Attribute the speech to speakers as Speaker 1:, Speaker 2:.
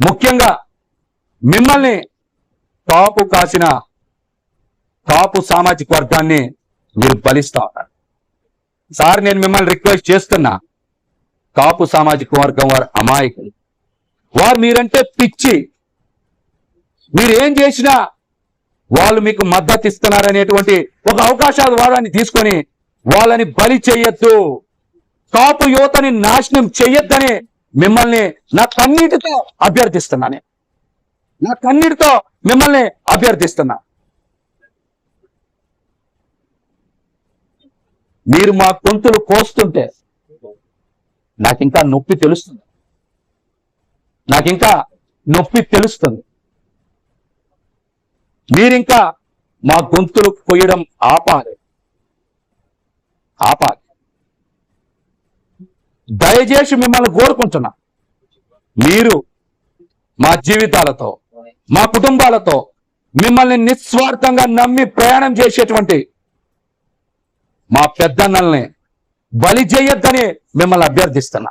Speaker 1: ముఖ్యంగా మిమ్మల్ని కాపు కాసిన కాపు సామాజిక వర్గాన్ని మీరు బలిస్తా ఉన్నారు. సార్ నేను మిమ్మల్ని రిక్వెస్ట్ చేస్తున్నా. కాపు సామాజిక వర్గం వారు అమాయకులు. వారు మీరంటే పిచ్చి. మీరు ఏం చేసినా వాళ్ళు మీకు మద్దతు ఇస్తున్నారనేటువంటి ఒక అవకాశాల వాడాన్ని తీసుకొని వాళ్ళని బలి చేయొద్దు. కాపు యువతని నాశనం చెయ్యొద్దని మిమ్మల్ని నా కన్నీటితో అభ్యర్థిస్తున్నా నేను. నా కన్నీటితో మిమ్మల్ని అభ్యర్థిస్తున్నా. మీరు మా గొంతులు కోస్తుంటే నాకు ఇంకా నొప్పి తెలుస్తుంది. నాకు ఇంకా నొప్పి తెలుస్తుంది. మీరింకా మా గొంతులు కొయ్యడం ఆపాలి. ఆపాలి. దయచేసి మిమ్మల్ని కోరుకుంటున్నా. మీరు మా జీవితాలతో మా కుటుంబాలతో మిమ్మల్ని నిస్వార్థంగా నమ్మి ప్రయాణం చేసేటువంటి మా పెద్దన్నల్ని బలి చేయొద్దని మిమ్మల్ని అభ్యర్థిస్తున్నా.